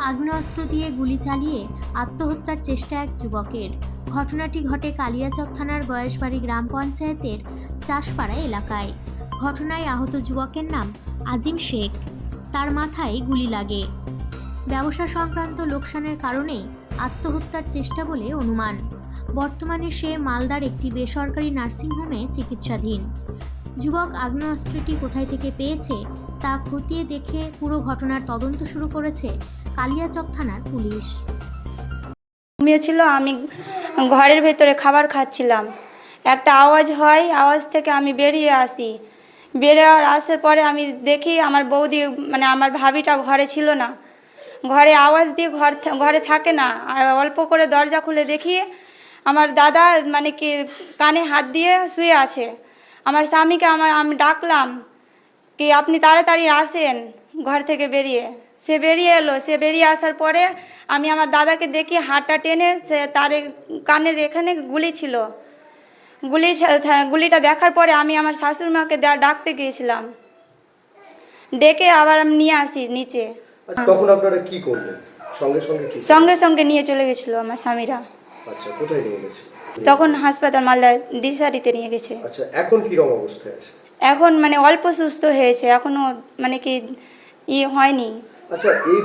আগ্নেয়াস্ত্র দিয়ে গুলি চালিয়ে আত্মহত্যার চেষ্টা এক যুবকের। ঘটনাটি ঘটে কালিয়াচক থানার গয়েশবাড়ি গ্রাম পঞ্চায়েতের চাষপাড়া এলাকায়। ঘটনায় আহত যুবকের নাম আজিম শেখ। তার মাথায় গুলি লাগে। ব্যবসা সংক্রান্ত লোকসানের কারণেই আত্মহত্যার চেষ্টা বলে অনুমান। বর্তমানে সে মালদার একটি বেসরকারি নার্সিংহোমে চিকিৎসাধীন। যুবক আগ্নেয়াস্ত্রটি কোথায় থেকে পেয়েছে তা খতিয়ে দেখে পুরো ঘটনার তদন্ত শুরু করেছে কালিয়াচক থানার পুলিশ। ঘুমিয়েছিল, আমি ঘরের ভেতরে খাবার খাচ্ছিলাম। একটা আওয়াজ হয়, আওয়াজ থেকে আমি বেরিয়ে আসি। বেরিয়ে আসার পরে আমি দেখি আমার বৌদি মানে আমার ভাবিটা ঘরে ছিল না। ঘরে আওয়াজ দিয়ে ঘর ঘরে থাকে না। আর অল্প করে দরজা খুলে দেখি, আমার দাদা মানে কি কানে হাত দিয়ে শুয়ে আছে। আমার স্বামীকে আমার, আমি ডাকলাম, কি আপনি তাড়াতাড়ি আসেন ঘর থেকে বেরিয়ে। সে বেরিয়ে এলো। সে বেরিয়ে আসার পরে আমি আমার দাদাকে দেখি হাতটা টেনে সে তার কানের এখানে গুলি ছিল। গুলি গুলিটা দেখার পরে আমি আমার শাশুড়ি মাকে ডাকতে গিয়েছিলাম। ডেকে আবার আমি নিয়ে আসি নিচে। আচ্ছা তখন আপনারা কি করলেন? সঙ্গে সঙ্গে কি সঙ্গে সঙ্গে নিয়ে চলে গেছিল আমার স্বামীরা। আচ্ছা কোথায় নিয়ে গেছে? তখন হাসপাতাল মালদা দিশারিতে নিয়ে গেছে। আচ্ছা এখন কিরম অবস্থায় আছে? এখন মানে অল্প সুস্থ হয়েছে এখনও মানে কি ই হয়নি। আচ্ছা এই